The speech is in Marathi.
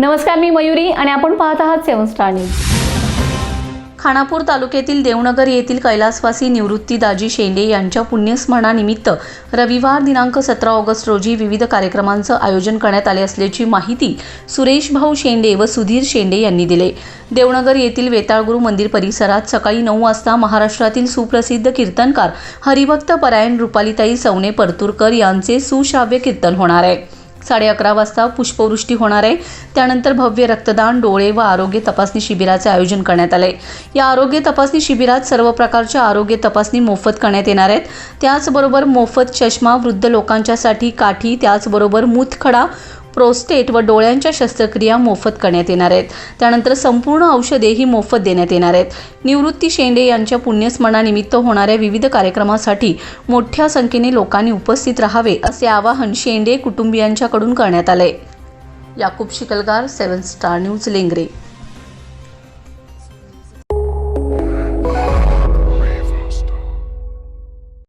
नमस्कार मी मयुरी आणि आपण पाहत आहात सेवन स्टार न्यूज. खानापूर तालुक्यातील देवनगर येथील कैलासवासी निवृत्ती दाजी शेंडे यांच्या पुण्यस्मरणानिमित्त रविवार दिनांक सतरा ऑगस्ट रोजी विविध कार्यक्रमांचं आयोजन करण्यात आले असल्याची माहिती सुरेश भाऊ शेंडे व सुधीर शेंडे यांनी दिले. देवनगर येथील वेताळगुरू मंदिर परिसरात सकाळी नऊ वाजता महाराष्ट्रातील सुप्रसिद्ध कीर्तनकार हरिभक्त परायण रुपालीताई सवणे परतूरकर यांचे सुश्राव्य कीर्तन होणार आहे. साडे अकरा वाजता पुष्पवृष्टी होणार आहे. त्यानंतर भव्य रक्तदान डोळे व आरोग्य तपासणी शिबिराचे आयोजन करण्यात आले. या आरोग्य तपासणी शिबिरात सर्व प्रकारच्या आरोग्य तपासणी मोफत करण्यात येणार आहेत. त्याचबरोबर मोफत चष्मा वृद्ध लोकांच्यासाठी काठी त्याचबरोबर मूतखडा प्रोस्टेट व डोळ्यांच्या शस्त्रक्रिया मोफत करण्यात येणार आहेत. त्यानंतर संपूर्ण औषधे ही मोफत देण्यात येणार आहेत. निवृत्ती शेंडे यांच्या पुण्यस्मरणानिमित्त होणाऱ्या विविध कार्यक्रमासाठी मोठ्या संख्येने लोकांनी उपस्थित राहावे असे आवाहन शेंडे कुटुंबियांच्याकडून करण्यात आले. Yakub Shikalgar seven star news Lengare.